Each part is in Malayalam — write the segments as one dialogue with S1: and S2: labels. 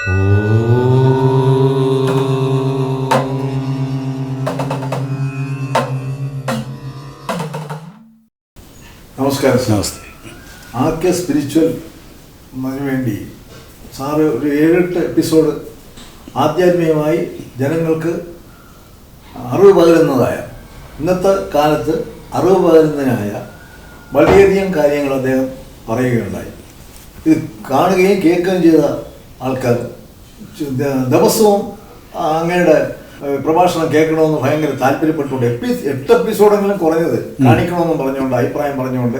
S1: നമസ്കാരം
S2: നമസ്തേ.
S1: ആർ കെ സ്പിരിച്വൽ വേണ്ടി? സാറ് ഒരു ഏഴെട്ട് എപ്പിസോഡ് ആധ്യാത്മികമായി ജനങ്ങൾക്ക് അറിവ് പകരുന്നതായ ഇന്നത്തെ കാലത്ത് അറിവ് പകരുന്നതിനായ വളരെയധികം കാര്യങ്ങൾ അദ്ദേഹം പറയുകയുണ്ടായി. ഇത് കാണുകയും കേൾക്കുകയും ചെയ്ത ആൾക്കാർ ദിവസവും അങ്ങയുടെ പ്രഭാഷണം കേൾക്കണമെന്ന് ഭയങ്കര താല്പര്യപ്പെട്ടുകൊണ്ട് എപ്പി എട്ട് എപ്പിസോഡെങ്കിലും കുറഞ്ഞത് കാണിക്കണമെന്ന് പറഞ്ഞുകൊണ്ട് അഭിപ്രായം പറഞ്ഞുകൊണ്ട്.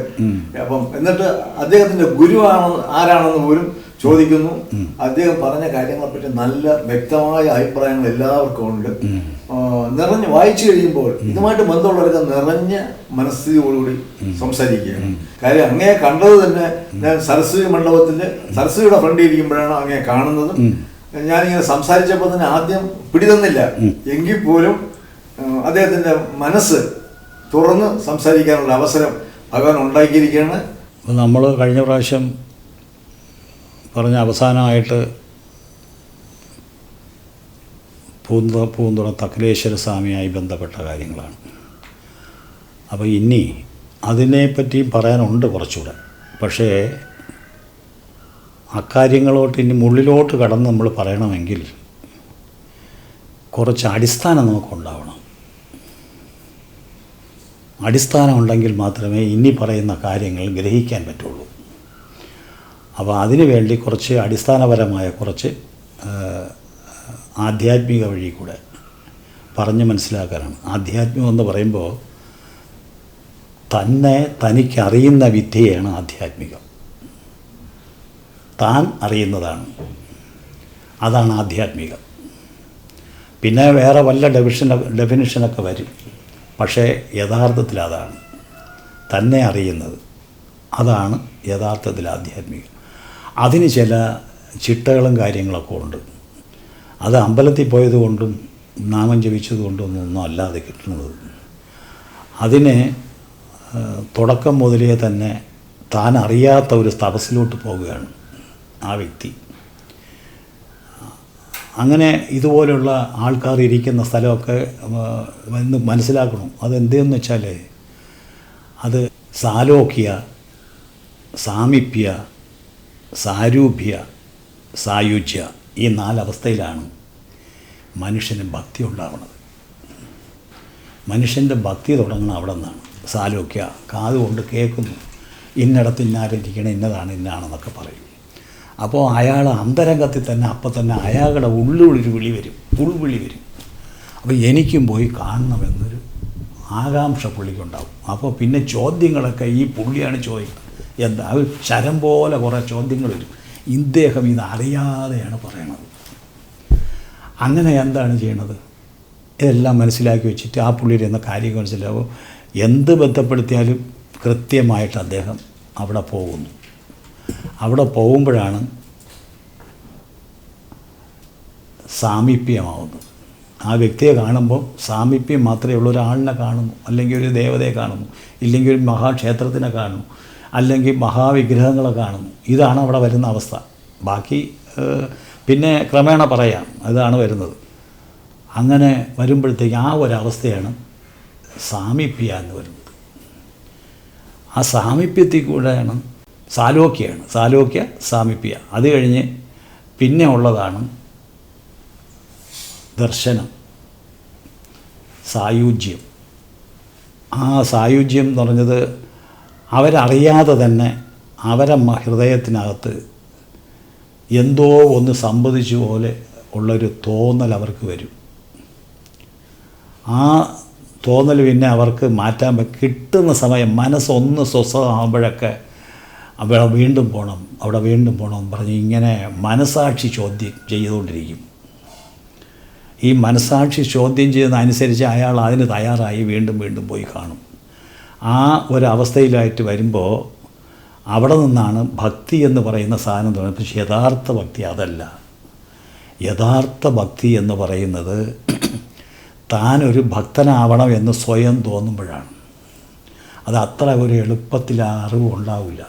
S1: അപ്പം എന്നിട്ട് അദ്ദേഹത്തിന്റെ ഗുരുവാണെന്ന് ആരാണെന്ന് പോലും ചോദിക്കുന്നു. അദ്ദേഹം പറഞ്ഞ കാര്യങ്ങളെപ്പറ്റി നല്ല വ്യക്തമായ അഭിപ്രായങ്ങൾ എല്ലാവർക്കും ഉണ്ട്. നിറഞ്ഞ് വായിച്ചു കഴിയുമ്പോൾ ഇതുമായിട്ട് ബന്ധമുള്ളവരൊക്കെ നിറഞ്ഞ മനസ്ഥിതിയോടുകൂടി സംസാരിക്കുകയാണ്. കാര്യം അങ്ങയെ കണ്ടത് തന്നെ ഞാൻ സരസ്വതി മണ്ഡപത്തിൽ സരസ്വതിയുടെ ഫ്രണ്ടിൽ ഇരിക്കുമ്പോഴാണ് അങ്ങയെ കാണുന്നതും. ഞാനിങ്ങനെ സംസാരിച്ചപ്പോൾ തന്നെ ആദ്യം പിടിതന്നില്ല. എങ്കിൽ പോലും അദ്ദേഹത്തിന്റെ മനസ്സ് തുറന്ന് സംസാരിക്കാനുള്ള അവസരം ഭഗവാൻ ഉണ്ടാക്കിയിരിക്കുകയാണ്.
S2: നമ്മൾ കഴിഞ്ഞ പ്രാവശ്യം പറഞ്ഞ അവസാനമായിട്ട് പൂന്ത പൂന്തുണ തക്കലേശ്വര സ്വാമിയായി ബന്ധപ്പെട്ട കാര്യങ്ങളാണ്. അപ്പോൾ ഇനി അതിനെപ്പറ്റി പറയാനുണ്ട് കുറച്ചുകൂടെ. പക്ഷേ അക്കാര്യങ്ങളോട്ട് ഇനി മുള്ളിലോട്ട് കടന്ന് നമ്മൾ പറയണമെങ്കിൽ കുറച്ച് അടിസ്ഥാനം നമുക്കുണ്ടാവണം. അടിസ്ഥാനം ഉണ്ടെങ്കിൽ മാത്രമേ ഇനി പറയുന്ന കാര്യങ്ങൾ ഗ്രഹിക്കാൻ പറ്റുള്ളൂ. അപ്പോൾ അതിനു വേണ്ടി കുറച്ച് അടിസ്ഥാനപരമായ കുറച്ച് ആധ്യാത്മിക വഴി കൂടെ പറഞ്ഞ് മനസ്സിലാക്കാനാണ്. ആധ്യാത്മികം എന്ന് പറയുമ്പോൾ തന്നെ തനിക്കറിയുന്ന വിദ്യയാണ് ആധ്യാത്മികം. താൻ അറിയുന്നതാണ്. അതാണ് ആധ്യാത്മികം. പിന്നെ വേറെ വല്ല ഡെഫിഷൻ ഡെഫിനിഷനൊക്കെ വരും. പക്ഷേ യഥാർത്ഥത്തിൽ അതാണ്. തന്നെ അറിയുന്നത്. അതാണ് യഥാർത്ഥത്തിൽ ആധ്യാത്മികം. അതിന് ചില ചിട്ടകളും കാര്യങ്ങളൊക്കെ ഉണ്ട്. അത് അമ്പലത്തിൽ പോയതുകൊണ്ടും നാമം ജപിച്ചതുകൊണ്ടും ഒന്നും അല്ലാതെ കിട്ടുന്നത്. അതിന് തുടക്കം മുതലേ തന്നെ താൻ അറിയാത്ത ഒരു തടസ്സിലോട്ട് പോവുകയാണ് ആ വ്യക്തി. അങ്ങനെ ഇതുപോലുള്ള ആൾക്കാർ ഇരിക്കുന്ന സ്ഥലമൊക്കെ വന്ന് മനസ്സിലാക്കണം. അതെന്തെന്ന് വെച്ചാൽ അത് സാലോക്യ സാമീപ്യ സാരൂപ്യ സായുജ്യ ഈ നാലവസ്ഥയിലാണ് മനുഷ്യന് ഭക്തി ഉണ്ടാവുന്നത് മനുഷ്യന്റെ ഭക്തി തുടങ്ങണം അവിടെ നിന്നാണ്. സാലോക്യ കാതുകൊണ്ട് കേൾക്കുന്നു. ഇന്നിടത്ത് ഇന്നാരിരിക്കണം ഇന്നതാണ് ഇന്നാണെന്നൊക്കെ പറയും. അപ്പോൾ അയാൾ അന്തരംഗത്തിൽ തന്നെ അപ്പം തന്നെ അയാളുടെ ഉള്ളിലൊരു വിളി വരും ഉൾവിളി വരും. അപ്പോൾ എനിക്കും പോയി കാണണമെന്നൊരു ആകാംക്ഷ പുള്ളിക്കുണ്ടാവും. അപ്പോൾ പിന്നെ ചോദ്യങ്ങളൊക്കെ ഈ പുള്ളിയാണ് ചോദിക്കുന്നത്. എന്താ? അത് ശരം പോലെ കുറേ ചോദ്യങ്ങൾ വരും. ഇദ്ദേഹം ഇത് അറിയാതെയാണ് പറയണത്. അങ്ങനെ എന്താണ് ചെയ്യണത്? ഇതെല്ലാം മനസ്സിലാക്കി വെച്ചിട്ട് ആ പുള്ളിയുടെ എന്ന കാര്യം മനസ്സിലാവും. എന്ത് ബന്ധപ്പെടുത്തിയാലും കൃത്യമായിട്ട് അദ്ദേഹം അവിടെ പോകുന്നു. അവിടെ പോകുമ്പോഴാണ് സാമീപ്യമാവുന്നത് ആ വ്യക്തിയെ കാണുമ്പോൾ സാമീപ്യം മാത്രമേ ഉള്ളൂ. ഒരാളിനെ കാണുന്നു അല്ലെങ്കിൽ ഒരു ദേവതയെ കാണുന്നു ഇല്ലെങ്കിൽ ഒരു മഹാക്ഷേത്രത്തിനെ കാണുന്നു അല്ലെങ്കിൽ മഹാവിഗ്രഹങ്ങളെ കാണുന്നു. ഇതാണ് അവിടെ വരുന്ന അവസ്ഥ. ബാക്കി പിന്നെ ക്രമേണ പറയാം അതാണ് വരുന്നത്. അങ്ങനെ വരുമ്പോഴത്തേക്ക് ആ ഒരവസ്ഥയാണ് സാമീപ്യ എന്ന് വരുന്നത് ആ സാമീപ്യത്തിൽ കൂടെയാണ് സാലോക്യാണ്. സാലോക്യ സാമീപ്യ. അത് കഴിഞ്ഞ് പിന്നെ ഉള്ളതാണ് ദർശനം. സായുജ്യം. ആ സായുജ്യം എന്ന് പറഞ്ഞത് അവരറിയാതെ തന്നെ അവരെ ഹൃദയത്തിനകത്ത് എന്തോ ഒന്ന് സംഭവിച്ചു പോലെ ഉള്ളൊരു തോന്നൽ അവർക്ക് വരും. ആ തോന്നൽ പിന്നെ അവർക്ക് മാറ്റാൻ കിട്ടുന്ന സമയം മനസ്സൊന്ന് സ്വസ്ഥമാകുമ്പോഴൊക്കെ അവിടെ വീണ്ടും പോകണം അവിടെ വീണ്ടും പോകണം പറഞ്ഞ് ഇങ്ങനെ മനസാക്ഷി ചോദ്യം ചെയ്തുകൊണ്ടിരിക്കും. ഈ മനസാക്ഷി ചോദ്യം ചെയ്യുന്നതനുസരിച്ച് അയാൾ അതിന് തയ്യാറായി വീണ്ടും വീണ്ടും പോയി കാണും. ആ ഒരവസ്ഥയിലായിട്ട് വരുമ്പോൾ അവിടെ നിന്നാണ് ഭക്തി എന്ന് പറയുന്ന സാധനം തുടങ്ങുന്നത് പക്ഷേ യഥാർത്ഥ ഭക്തി അതല്ല. യഥാർത്ഥ ഭക്തി എന്ന് പറയുന്നത് താനൊരു ഭക്തനാവണം എന്ന് സ്വയം തോന്നുമ്പോഴാണ്. അത് അത്ര ഒരു എളുപ്പത്തിൽ അറിവ് ഉണ്ടാവില്ല.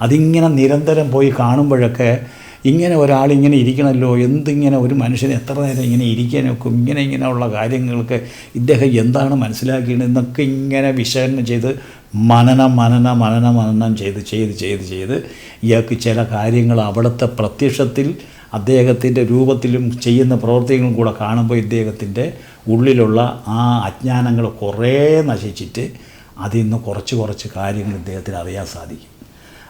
S2: അതിങ്ങനെ നിരന്തരം പോയി കാണുമ്പോഴൊക്കെ ഇങ്ങനെ ഒരാൾ ഇങ്ങനെ ഇരിക്കണമല്ലോ എന്തിങ്ങനെ ഒരു മനുഷ്യന് എത്ര നേരം ഇങ്ങനെ ഇരിക്കാനൊക്കെ ഇങ്ങനെ ഇങ്ങനെയുള്ള കാര്യങ്ങൾക്ക് ഇദ്ദേഹം എന്താണ് മനസ്സിലാക്കിയത് എന്നൊക്കെ ഇങ്ങനെ വിശകലനം ചെയ്ത് മനനം മനന മനന മനനം ചെയ്ത് ചെയ്ത് ചെയ്ത് ചെയ്ത് ഇയാൾക്ക് ചില കാര്യങ്ങൾ അവിടുത്തെ പ്രത്യക്ഷത്തിൽ അദ്ദേഹത്തിന്റെ രൂപത്തിലും ചെയ്യുന്ന പ്രവർത്തികളും കൂടെ കാണുമ്പോൾ ഇദ്ദേഹത്തിന്റെ ഉള്ളിലുള്ള ആ അജ്ഞാനങ്ങൾ കുറേ നശിച്ചിട്ട് അതിൽ നിന്ന് കുറച്ച് കുറച്ച് കാര്യങ്ങൾ ഇദ്ദേഹത്തിന് അറിയാൻ സാധിക്കും.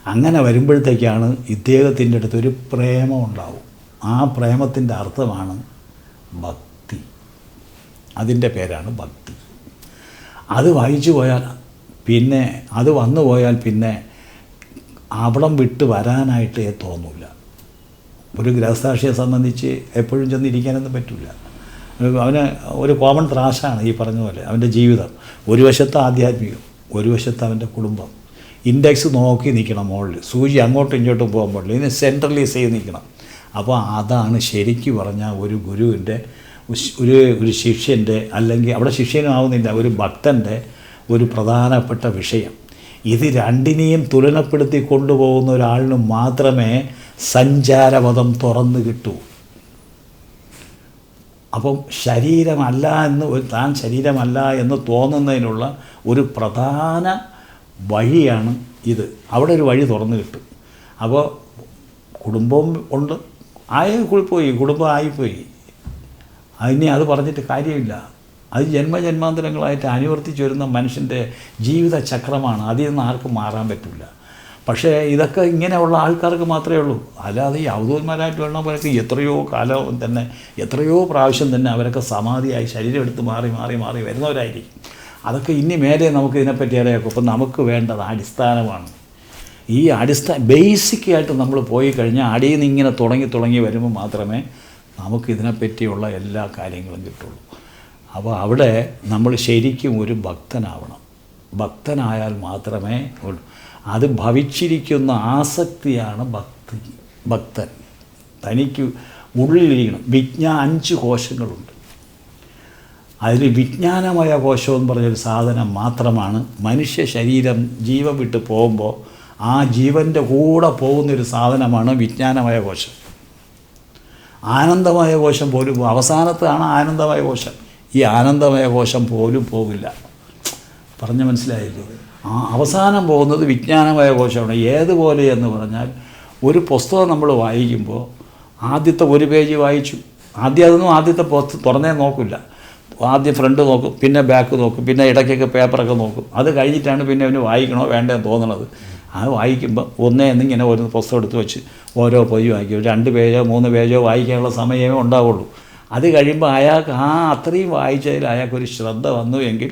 S2: അങ്ങനെ വരുമ്പോഴത്തേക്കാണ് ഇദ്ദേഹത്തിന്റെ അടുത്തൊരു പ്രേമം ഉണ്ടാവും. ആ പ്രേമത്തിന്റെ അർത്ഥമാണ് ഭക്തി. അതിന്റെ പേരാണ് ഭക്തി. അത് വായിച്ചു പോയാൽ പിന്നെ അത് വന്നു പോയാൽ പിന്നെ അവിടം വിട്ട് വരാനായിട്ടേ തോന്നില്ല ഒരു ഗ്രഹസാക്ഷിയെ സംബന്ധിച്ച് എപ്പോഴും ചെന്നിരിക്കാനൊന്നും പറ്റില്ല അവന് ഒരു കോമൺ ത്രാശാണ് ഈ പറഞ്ഞ പോലെ അവന്റെ ജീവിതം. ഒരു വശത്ത് ആധ്യാത്മികം ഒരു വശത്ത് അവന്റെ കുടുംബം. ഇൻഡെക്സ് നോക്കി നിൽക്കണം മുകളിൽ സൂചി അങ്ങോട്ടും ഇങ്ങോട്ടും പോകാൻ പാടില്ല. ഇതിന് സെൻട്രലൈസ് ചെയ്ത് നിൽക്കണം. അപ്പോൾ അതാണ് ശരിക്കും പറഞ്ഞാൽ ഒരു ഗുരുവിന്റെ ഒരു ഒരു ശിഷ്യന്റെ അല്ലെങ്കിൽ അവിടെ ശിഷ്യനും ആവുന്നില്ല ഒരു ഭക്തന്റെ ഒരു പ്രധാനപ്പെട്ട വിഷയം. ഇത് രണ്ടിനെയും തുലനപ്പെടുത്തി കൊണ്ടുപോകുന്ന ഒരാളിന് മാത്രമേ സഞ്ചാരപഥം തുറന്നു കിട്ടു. അപ്പം ശരീരമല്ല എന്ന് താൻ ശരീരമല്ല എന്ന് തോന്നുന്നതിനുള്ള ഒരു പ്രധാന വഴിയാണ് ഇത്. അവിടെ ഒരു വഴി തുറന്നു കിട്ടും. അപ്പോൾ കുടുംബവും ഉണ്ട്. ആയ പോയി കുടുംബം ആയിപ്പോയി. അതിനെ അത് പറഞ്ഞിട്ട് കാര്യമില്ല. അത് ജന്മജന്മാന്തരങ്ങളായിട്ട് അനുവർത്തിച്ച് വരുന്ന മനുഷ്യന്റെ ജീവിത ചക്രമാണ് അതിൽ നിന്ന് ആർക്കും മാറാൻ പറ്റില്ല. പക്ഷേ ഇതൊക്കെ ഇങ്ങനെയുള്ള ആൾക്കാർക്ക് മാത്രമേ ഉള്ളൂ. അല്ലാതെ ഈ അവധൂന്മാരായിട്ട് വേണവരൊക്കെ എത്രയോ കാലം തന്നെ എത്രയോ പ്രാവശ്യം തന്നെ അവരൊക്കെ സമാധിയായി ശരീരം എടുത്ത് മാറി മാറി മാറി വരുന്നവരായിരിക്കും. അതൊക്കെ ഇനി മേലെ നമുക്ക് ഇതിനെപ്പറ്റി അറിയാക്കും അപ്പം നമുക്ക് വേണ്ടത് അടിസ്ഥാനമാണ്. ഈ അടിസ്ഥാന ബേസിക്കായിട്ട് നമ്മൾ പോയി കഴിഞ്ഞാൽ അടിയിൽ നിന്ന് ഇങ്ങനെ തുടങ്ങി തുടങ്ങി വരുമ്പോൾ മാത്രമേ നമുക്ക് ഇതിനെപ്പറ്റിയുള്ള എല്ലാ കാര്യങ്ങളും കിട്ടുള്ളൂ. അപ്പോൾ അവിടെ നമ്മൾ ശരിക്കും ഒരു ഭക്തനാവണം. ഭക്തനായാൽ മാത്രമേ ഉള്ളൂ അത് ഭവിച്ചിരിക്കുന്ന ആസക്തിയാണ് ഭക്തി ഭക്തൻ. തനിക്ക് ഉള്ളിലിരിക്കണം. വിജ്ഞാ അഞ്ച് കോശങ്ങളുണ്ട്. അതിൽ വിജ്ഞാനമായ കോശം പറഞ്ഞൊരു സാധനം മാത്രമാണ്. മനുഷ്യ ശരീരം ജീവൻ വിട്ട് പോകുമ്പോൾ ആ ജീവന്റെ കൂടെ പോകുന്നൊരു സാധനമാണ് വിജ്ഞാനമായ കോശം. ആനന്ദമായ കോശം പോലും അവസാനത്താണ് ആനന്ദമായ കോശം. ഈ ആനന്ദമായ കോശം പോലും പോകില്ല. പറഞ്ഞ് മനസ്സിലായില്ലേ? ആ അവസാനം പോകുന്നത് വിജ്ഞാനമായ കോശമാണ്. ഏതുപോലെ എന്ന് പറഞ്ഞാൽ ഒരു പുസ്തകം നമ്മൾ വായിക്കുമ്പോൾ ആദ്യത്തെ ഒരു പേജ് വായിച്ചു. ആദ്യം അതൊന്നും ആദ്യത്തെ പുസ്തകം തുറന്നേ നോക്കില്ല. ആദ്യം ഫ്രണ്ട് നോക്കും പിന്നെ ബാക്ക് നോക്കും പിന്നെ ഇടയ്ക്കൊക്കെ പേപ്പറൊക്കെ നോക്കും. അത് കഴിഞ്ഞിട്ടാണ് പിന്നെ അവന് വായിക്കണോ വേണ്ടേ തോന്നണത്. അത് വായിക്കുമ്പോൾ ഒന്നേ എന്നിങ്ങനെ ഒരു പുസ്തകം എടുത്ത് വെച്ച് ഓരോ പൊതി വായിക്കും. രണ്ട് പേജോ മൂന്ന് പേജോ വായിക്കാനുള്ള സമയമേ ഉണ്ടാവുള്ളൂ. അത് കഴിയുമ്പോൾ അയാൾക്ക് ആ അത്രയും വായിച്ചതിൽ അയാൾക്കൊരു ശ്രദ്ധ വന്നു എങ്കിൽ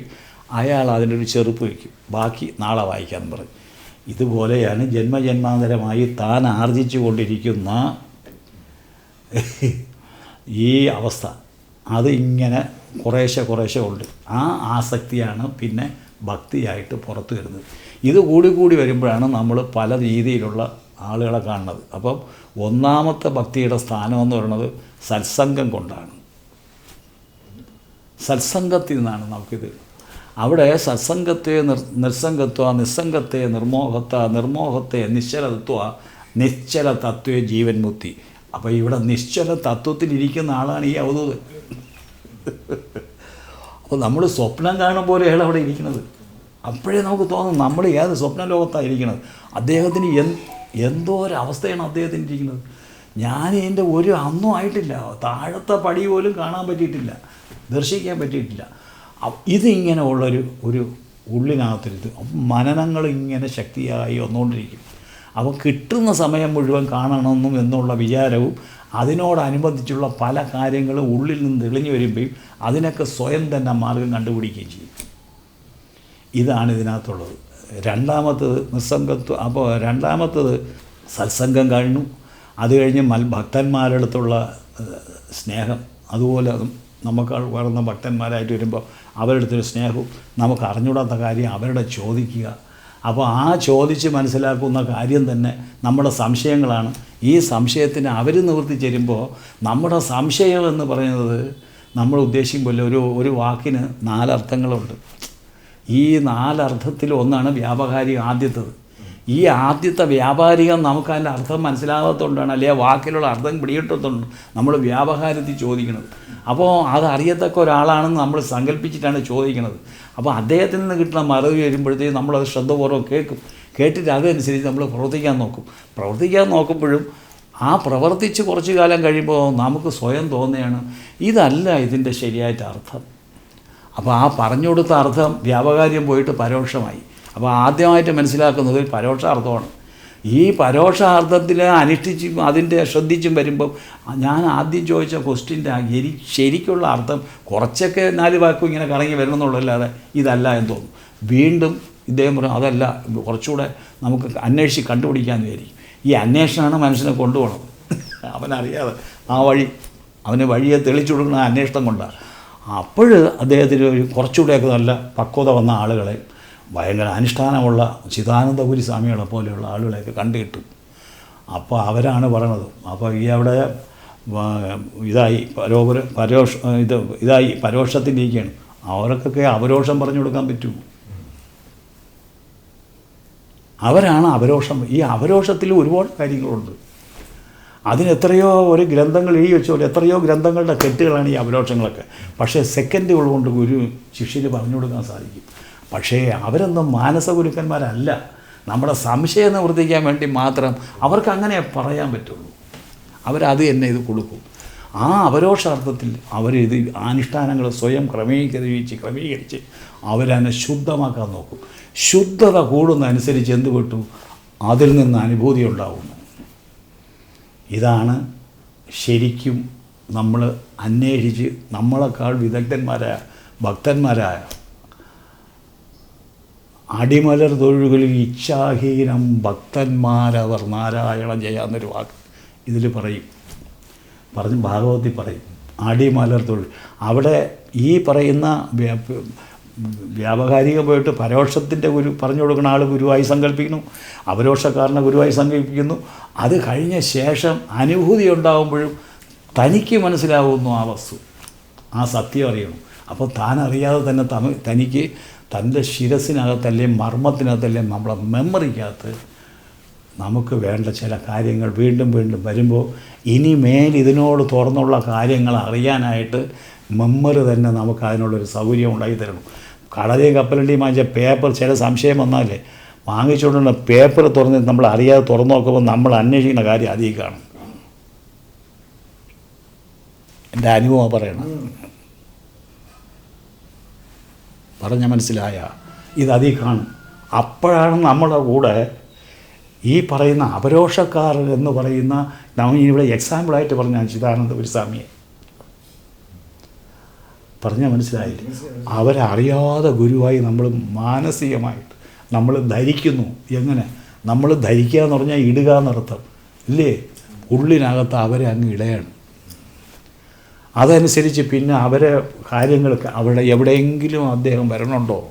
S2: അയാൾ അതിനൊരു ചെറുപ്പ് വയ്ക്കും. ബാക്കി നാളെ വായിക്കാൻ പറയും. ഇതുപോലെയാണ് ജന്മജന്മാന്തരമായി താൻ ആർജിച്ചു കൊണ്ടിരിക്കുന്ന ഈ അവസ്ഥ. അത് ഇങ്ങനെ കുറേശ്ശെ കുറേശ്ശെ ഉണ്ട്. ആ ആസക്തിയാണ് പിന്നെ ഭക്തിയായിട്ട് പുറത്തു വരുന്നത്. ഇത് കൂടി കൂടി വരുമ്പോഴാണ് നമ്മൾ പല രീതിയിലുള്ള ആളുകളെ കാണുന്നത്. അപ്പം ഒന്നാമത്തെ ഭക്തിയുടെ സ്ഥാനം എന്ന് പറയുന്നത് സത്സംഗം കൊണ്ടാണ്. സത്സംഗത്തിൽ നിന്നാണ് നമുക്കിത് അവിടെ സത്സംഗത്തെ നിർ നിസ്സംഗത്വ നിസ്സംഗത്തെ നിർമോഹത്വ നിർമോഹത്തെ നിശ്ചലത്വ നിശ്ചല തത്വേ ജീവൻ മുക്തി. അപ്പോൾ ഇവിടെ നിശ്ചല തത്വത്തിലിരിക്കുന്ന ആളാണ് ഈ അവതൂത് അപ്പോൾ നമ്മൾ സ്വപ്നം കാണും പോലെയാണ് അവിടെ ഇരിക്കുന്നത്. അപ്പോഴേ നമുക്ക് തോന്നും നമ്മൾ ഏത് സ്വപ്ന ലോകത്താണ് ഇരിക്കുന്നത്. അദ്ദേഹത്തിന് എന്തോ ഒരു അവസ്ഥയാണ് അദ്ദേഹത്തിന് ഇരിക്കുന്നത്. ഞാൻ എന്റെ ഒരു അന്നും ആയിട്ടില്ല. താഴത്തെ പടി പോലും കാണാൻ പറ്റിയിട്ടില്ല. ദർശിക്കാൻ പറ്റിയിട്ടില്ല. അ- ഇതിങ്ങനെ ഉള്ളൊരു ഒരു ഉള്ളിനകത്തിരുത്ത് മനനങ്ങൾ ഇങ്ങനെ ശക്തിയായി വന്നുകൊണ്ടിരിക്കും. അപ്പോൾ കിട്ടുന്ന സമയം മുഴുവൻ കാണണമെന്നും എന്നുള്ള വിചാരവും അതിനോടനുബന്ധിച്ചുള്ള പല കാര്യങ്ങളും ഉള്ളിൽ നിന്ന് തെളിഞ്ഞു വരുമ്പോഴും അതിനൊക്കെ സ്വയം തന്നെ മാർഗം കണ്ടുപിടിക്കുകയും ചെയ്യും. ഇതാണ് ഇതിനകത്തുള്ളത്. രണ്ടാമത്തത് നിസ്സംഗത്വം അപ്പോൾ രണ്ടാമത്തത് സത്സംഗം കഴിഞ്ഞു. അത് കഴിഞ്ഞ് മൽ ഭക്തന്മാരടുത്തുള്ള സ്നേഹം. അതുപോലെ നമുക്ക് വളർന്ന ഭക്തന്മാരായിട്ട് വരുമ്പോൾ അവരുടെ അടുത്തൊരു സ്നേഹവും നമുക്ക് അറിഞ്ഞൂടാത്ത കാര്യം അവരുടെ ചോദിക്കുക. അപ്പോൾ ആ ചോദിച്ച് മനസ്സിലാക്കുന്ന കാര്യം തന്നെ നമ്മുടെ സംശയങ്ങളാണ്. ഈ സംശയത്തിന് അവർ നിവർത്തി ചേരുമ്പോൾ നമ്മുടെ സംശയം എന്ന് പറയുന്നത് നമ്മൾ ഉദ്ദേശിക്കുമ്പോൾ ഒരു ഒരു വാക്കിന് നാലർത്ഥങ്ങളുണ്ട്. ഈ നാലർത്ഥത്തിൽ ഒന്നാണ് വ്യാപകാരി ആദ്യത്തത്. ഈ ആദ്യത്തെ വ്യാപാരികം നമുക്ക് അതിന്റെ അർത്ഥം മനസ്സിലാകാത്തതുകൊണ്ടാണ് അല്ലെങ്കിൽ വാക്കിലുള്ള അർത്ഥം പിടികിട്ടത്തുണ്ട് നമ്മൾ വ്യാപകാരത്തിൽ ചോദിക്കുന്നത്. അപ്പോൾ അത് അറിയത്തക്ക ഒരാളാണെന്ന് നമ്മൾ സങ്കല്പിച്ചിട്ടാണ് ചോദിക്കുന്നത്. അപ്പോൾ അദ്ദേഹത്തിൽ നിന്ന് കിട്ടുന്ന മറുപടി വരുമ്പോഴത്തേക്കും നമ്മളത് ശ്രദ്ധപൂർവം കേൾക്കും. കേട്ടിട്ട് അതനുസരിച്ച് നമ്മൾ പ്രവർത്തിക്കാൻ നോക്കും. പ്രവർത്തിക്കാൻ നോക്കുമ്പോഴും ആ പ്രവർത്തിച്ച് കുറച്ച് കാലം കഴിയുമ്പോൾ നമുക്ക് സ്വയം തോന്നുകയാണ് ഇതല്ല ഇതിന്റെ ശരിയായിട്ട് അർത്ഥം. അപ്പോൾ ആ പറഞ്ഞു കൊടുത്ത അർത്ഥം വ്യാപകാര്യം പോയിട്ട് പരോക്ഷമായി. അപ്പോൾ ആദ്യമായിട്ട് മനസ്സിലാക്കുന്നത് പരോക്ഷാർത്ഥമാണ്. ഈ പരോക്ഷാർത്ഥത്തിൽ അനുഷ്ഠിച്ചും അതിന്റെ ശ്രദ്ധിച്ചും വരുമ്പം ഞാൻ ആദ്യം ചോദിച്ച ക്വസ്റ്റ്യന്റെ എരി ശരിക്കുള്ള അർത്ഥം കുറച്ചൊക്കെ നാല് വാക്കും ഇങ്ങനെ കറങ്ങി വരണമെന്നുള്ളതല്ലാതെ ഇതല്ല എന്ന് തോന്നും. വീണ്ടും ഇദ്ദേഹം പറഞ്ഞു അതല്ല കുറച്ചുകൂടെ നമുക്ക് അന്വേഷിച്ച് കണ്ടുപിടിക്കാൻ വിചാരിക്കും. ഈ അന്വേഷണമാണ് മനുഷ്യനെ കൊണ്ടുപോകണം. അവനറിയാതെ ആ വഴി അവന് വഴിയെ തെളിച്ചു കൊടുക്കുന്ന അന്വേഷണം കൊണ്ടാണ്. അപ്പോൾ അദ്ദേഹത്തിന് ഒരു കുറച്ചുകൂടെയൊക്കെ നല്ല പക്വത വന്ന ആളുകളെ ഭയങ്കര അനുഷ്ഠാനമുള്ള ചിദാനന്ദപുരി സ്വാമികളെ പോലെയുള്ള ആളുകളെയൊക്കെ കണ്ടു കിട്ടും അപ്പോൾ അവരാണ് പറയണത് അപ്പോൾ ഈ അവിടെ ഇതായി പരോപര പരോഷ ഇത് ഇതായി പരോക്ഷത്തിലിരിക്കുകയാണ്. അവർക്കൊക്കെ അപരോഷം പറഞ്ഞു കൊടുക്കാൻ പറ്റുമോ അവരാണ് അപരോഷം ഈ അപരോഷത്തിൽ ഒരുപാട് കാര്യങ്ങളുണ്ട്. അതിന് എത്രയോ ഒരു ഗ്രന്ഥങ്ങൾ എഴുതി വെച്ച പോലെ എത്രയോ ഗ്രന്ഥങ്ങളുടെ തെറ്റുകളാണ് ഈ അപരോഷങ്ങളൊക്കെ പക്ഷേ സെക്കൻഡുകൾ കൊണ്ട് ഗുരു ശിഷ്യന് പറഞ്ഞു കൊടുക്കാൻ സാധിക്കും. പക്ഷേ അവരൊന്നും മാനസഗുരുക്കന്മാരല്ല. നമ്മുടെ സംശയം നിവർത്തിക്കാൻ വേണ്ടി മാത്രം അവർക്ക് അങ്ങനെ പറയാൻ പറ്റുള്ളൂ. അവരത് എന്നെ ഇത് കൊടുക്കും. ആ അപരോക്ഷാർത്ഥത്തിൽ അവരിത് അനുഷ്ഠാനങ്ങൾ സ്വയം ക്രമീകരിച്ച് ക്രമീകരിച്ച് അവരതിനെ ശുദ്ധമാക്കാൻ നോക്കും. ശുദ്ധത കൂടുന്നതനുസരിച്ച് എന്ത് വിട്ടു അതിൽ നിന്ന് അനുഭൂതി ഉണ്ടാവുന്നു. ഇതാണ് ശരിക്കും നമ്മൾ അന്വേഷിച്ച് നമ്മളെക്കാൾ വിദഗ്ധന്മാരായ ഭക്തന്മാരായ അടിമലർ തൊഴുകളിൽ ഇച്ഛാഹീനം ഭക്തന്മാരവർ നാരായണ ജയ എന്നൊരു വാക്ക് ഇതിൽ പറയും. പറഞ്ഞ് ഭാഗവതി പറയും. അടിമലർ തൊഴിൽ. അവിടെ ഈ പറയുന്ന വ്യ- വ്യാപകാരികമായിട്ട് പരോക്ഷത്തിന്റെ ഗുരു പറഞ്ഞു കൊടുക്കുന്ന ആൾ ഗുരുവായി സങ്കല്പിക്കുന്നു. അപരോക്ഷക്കാരനെ ഗുരുവായി സങ്കല്പിക്കുന്നു. അത് കഴിഞ്ഞ ശേഷം അനുഭൂതി ഉണ്ടാകുമ്പോഴും തനിക്ക് മനസ്സിലാവുന്നു ആ വസ്തു. ആ സത്യം അറിയണം. അപ്പോൾ താൻ അറിയാതെ തന്നെ തനിക്ക് തന്റെ ശിരസിനകത്തല്ലേ മർമ്മത്തിനകത്തല്ലേ നമ്മളെ മെമ്മറിക്കകത്ത് നമുക്ക് വേണ്ട ചില കാര്യങ്ങൾ വീണ്ടും വീണ്ടും വരുമ്പോൾ ഇനി മേൽ ഇതിനോട് തുറന്നുള്ള കാര്യങ്ങൾ അറിയാനായിട്ട് മെമ്മറി തന്നെ നമുക്ക് അതിനുള്ളൊരു സൗകര്യം ഉണ്ടാക്കി തരണം. കടലയും കപ്പലണ്ടിയും വാങ്ങിച്ച പേപ്പർ ചില സംശയം വന്നാലേ വാങ്ങിച്ചുകൊണ്ടുള്ള പേപ്പർ തുറന്ന് നമ്മൾ അറിയാതെ തുറന്നു നോക്കുമ്പോൾ നമ്മൾ അന്വേഷിക്കുന്ന കാര്യം അധികം കാണും. എന്റെ അനുഭവം പറയണം. പറഞ്ഞ മനസ്സിലായ. ഇത് അതിൽ കാണും. അപ്പോഴാണ് നമ്മുടെ കൂടെ ഈ പറയുന്ന അപരോഷക്കാർ എന്ന് പറയുന്ന നമ്മൾ ഇവിടെ എക്സാമ്പിളായിട്ട് പറഞ്ഞ ചിദാനന്ദ ഗുരുസ്വാമിയെ. പറഞ്ഞാൽ മനസ്സിലായില്ല? അവരറിയാതെ ഗുരുവായി നമ്മൾ മാനസികമായിട്ട് നമ്മൾ ധരിക്കുന്നു. എങ്ങനെ? നമ്മൾ ധരിക്കുക എന്ന് പറഞ്ഞാൽ ഇടുക എന്നർത്ഥം ഇല്ലേ? ഉള്ളിനകത്ത് അവരെ അങ്ങ് ഇടയാണ്. അതനുസരിച്ച് പിന്നെ അവരെ കാര്യങ്ങൾക്ക് അവിടെ എവിടെയെങ്കിലും അദ്ദേഹം വരണുണ്ടോ?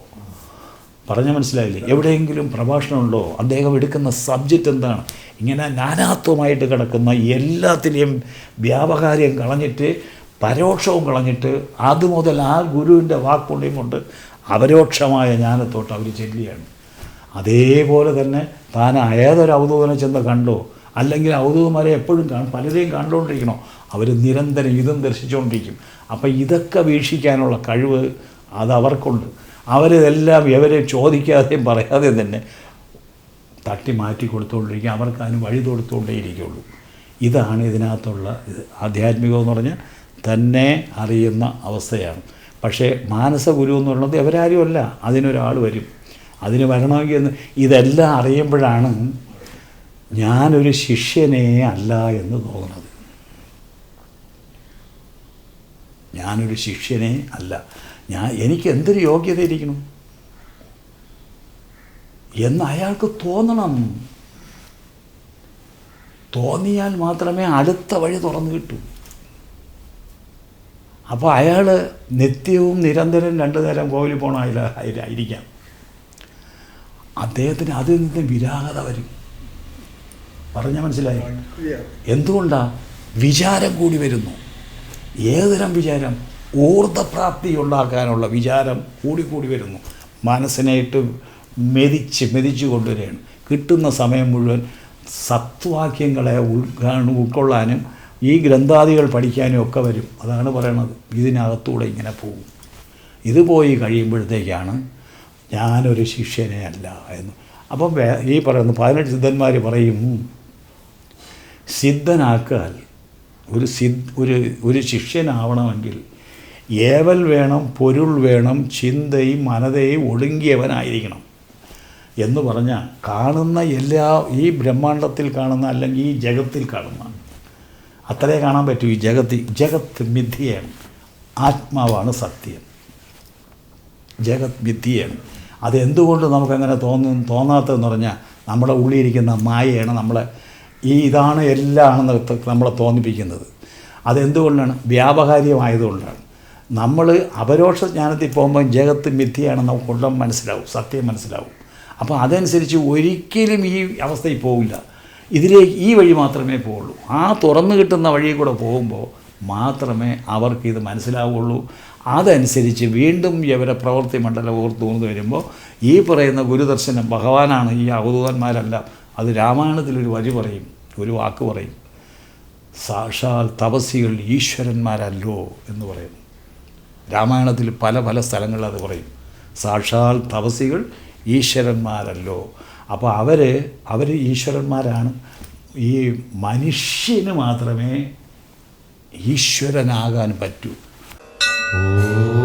S2: പറഞ്ഞ മനസ്സിലായില്ലേ? എവിടെയെങ്കിലും പ്രഭാഷണമുണ്ടോ? അദ്ദേഹം എടുക്കുന്ന സബ്ജക്റ്റ് എന്താണ്? ഇങ്ങനെ നാനാത്വമായിട്ട് കിടക്കുന്ന എല്ലാത്തിലെയും വ്യാപകാര്യം കളഞ്ഞിട്ട് പരോക്ഷവും കളഞ്ഞിട്ട് അതുമുതൽ ആ ഗുരുവിന്റെ വാക്കുകൊണ്ടേയും കൊണ്ട് അപരോക്ഷമായ ജ്ഞാനത്തോട്ട് അവർ ചെല്ലുകയാണ്. അതേപോലെ തന്നെ താൻ ഏതൊരു അവധൂതനെ ചെന്ന് കണ്ടോ? അല്ലെങ്കിൽ അവധൂതന്മാരെ എപ്പോഴും കാണും പലരെയും കണ്ടുകൊണ്ടിരിക്കണോ അവർ നിരന്തരം ഇതും ദർശിച്ചുകൊണ്ടിരിക്കും. അപ്പം ഇതൊക്കെ വീക്ഷിക്കാനുള്ള കഴിവ് അത് അവർക്കുണ്ട്. അവരിതെല്ലാം ഇവരെ ചോദിക്കാതെയും പറയാതെയും തന്നെ തട്ടി മാറ്റി കൊടുത്തുകൊണ്ടിരിക്കുക അവർക്ക് അതിന് വഴി കൊടുത്തുകൊണ്ടേയിരിക്കുള്ളൂ ഇതാണ് ഇതിനകത്തുള്ള ഇത്. ആധ്യാത്മികം എന്ന് പറഞ്ഞാൽ തന്നെ അറിയുന്ന അവസ്ഥയാണ്. പക്ഷേ മാനസ ഗുരു എന്ന് പറയുന്നത് എവരാരുമല്ല അതിനൊരാൾ വരും. അതിന് വരണമെങ്കിൽ എന്ന് ഇതെല്ലാം അറിയുമ്പോഴാണ് ഞാനൊരു ശിഷ്യനേ അല്ല എന്ന് തോന്നുന്നത്. ഞാനൊരു ശിഷ്യനെ അല്ല. ഞാൻ എനിക്ക് എന്തൊരു യോഗ്യത ഇരിക്കണം എന്ന് അയാൾക്ക് തോന്നണം. തോന്നിയാൽ മാത്രമേ അടുത്ത വഴി തുറന്നു കിട്ടൂ. അപ്പോൾ അയാൾ നിത്യവും നിരന്തരം രണ്ടു നേരം കോവിലിൽ പോകണ ആയിരിക്കാം. അദ്ദേഹത്തിന് അതിൽ നിന്ന് വിരാഗത വരും. പറഞ്ഞാൽ മനസ്സിലായി? എന്തുകൊണ്ടാണ് വിചാരം കൂടി വരുന്നു. ഏതുതരം വിചാരം? ഊർദ്ധപ്രാപ്തി ഉണ്ടാക്കാനുള്ള വിചാരം കൂടിക്കൂടി വരുന്നു. മനസ്സിനായിട്ട് മെതിച്ച് മെതിച്ചു കൊണ്ടുവരികയാണ്. കിട്ടുന്ന സമയം മുഴുവൻ സത്വാക്യങ്ങളെ ഉൾക്കാണ് ഉൾക്കൊള്ളാനും ഈ ഗ്രന്ഥാദികൾ പഠിക്കാനും ഒക്കെ വരും. അതാണ് പറയണത്. ഇതിനകത്തൂടെ ഇങ്ങനെ പോകും. ഇത് പോയി കഴിയുമ്പോഴത്തേക്കാണ് ഞാനൊരു ശിഷ്യനെ അല്ല എന്ന്. അപ്പം ഈ പറയുന്നു പതിനെട്ട് സിദ്ധന്മാർ പറയും സിദ്ധനാക്കാൻ ഒരു സിദ് ഒരു ഒരു ശിഷ്യനാവണമെങ്കിൽ ഏവൽ വേണം പൊരുൾ വേണം ചിന്തയും മനതയും ഒടുങ്ങിയവനായിരിക്കണം എന്ന് പറഞ്ഞാൽ കാണുന്ന എല്ലാ ഈ ബ്രഹ്മാണ്ടത്തിൽ കാണുന്ന അല്ലെങ്കിൽ ഈ ജഗത്തിൽ കാണുന്ന അത്രേ കാണാൻ പറ്റൂ. ഈ ജഗത്തിൽ ജഗത്ത് മിഥ്യയാണ് ആത്മാവാണ് സത്യം. ജഗത് മിഥ്യയാണ് അതെന്തുകൊണ്ട് നമുക്കങ്ങനെ തോന്നും തോന്നാത്തതെന്ന് പറഞ്ഞാൽ നമ്മുടെ ഉള്ളിലിരിക്കുന്ന മായയാണ് നമ്മളെ ഈ ഇതാണ് എല്ലാം നമ്മളെ തോന്നിപ്പിക്കുന്നത്. അതെന്തുകൊണ്ടാണ്? വ്യാപകാരികമായതുകൊണ്ടാണ്. നമ്മൾ അപരോക്ഷ ജ്ഞാനത്തിൽ പോകുമ്പോൾ ജഗത്ത് മിഥ്യയാണെന്ന് നമുക്ക് ഉള്ളം മനസ്സിലാവും. സത്യം മനസ്സിലാവും. അപ്പോൾ അതനുസരിച്ച് ഒരിക്കലും ഈ അവസ്ഥയിൽ പോകില്ല ഇതിലേക്ക് ഈ വഴി മാത്രമേ പോവുള്ളൂ. ആ തുറന്നു കിട്ടുന്ന വഴി കൂടെ പോകുമ്പോൾ മാത്രമേ അവർക്ക് ഇത് മനസ്സിലാവുള്ളൂ. അതനുസരിച്ച് വീണ്ടും ഇവരെ പ്രവൃത്തി മണ്ഡലം ഓർത്തുകൊണ്ട് വരുമ്പോൾ ഈ പറയുന്ന ഗുരുദർശനം ഭഗവാനാണ് ഈ അവധൂതന്മാരല്ല അത് രാമായണത്തിലൊരു വഴി പറയും. ഒരു വാക്ക് പറയും. സാക്ഷാൽ തപസ്സികൾ ഈശ്വരന്മാരല്ലോ എന്ന് പറയുന്നു. രാമായണത്തിൽ പല പല സ്ഥലങ്ങളിൽ അത് പറയും. സാക്ഷാൽ തപസ്സികൾ ഈശ്വരന്മാരല്ലോ. അപ്പോൾ അവർ അവർ ഈശ്വരന്മാരാണ്. ഈ മനുഷ്യന് മാത്രമേ ഈശ്വരനാകാൻ പറ്റൂ.
S3: ഓ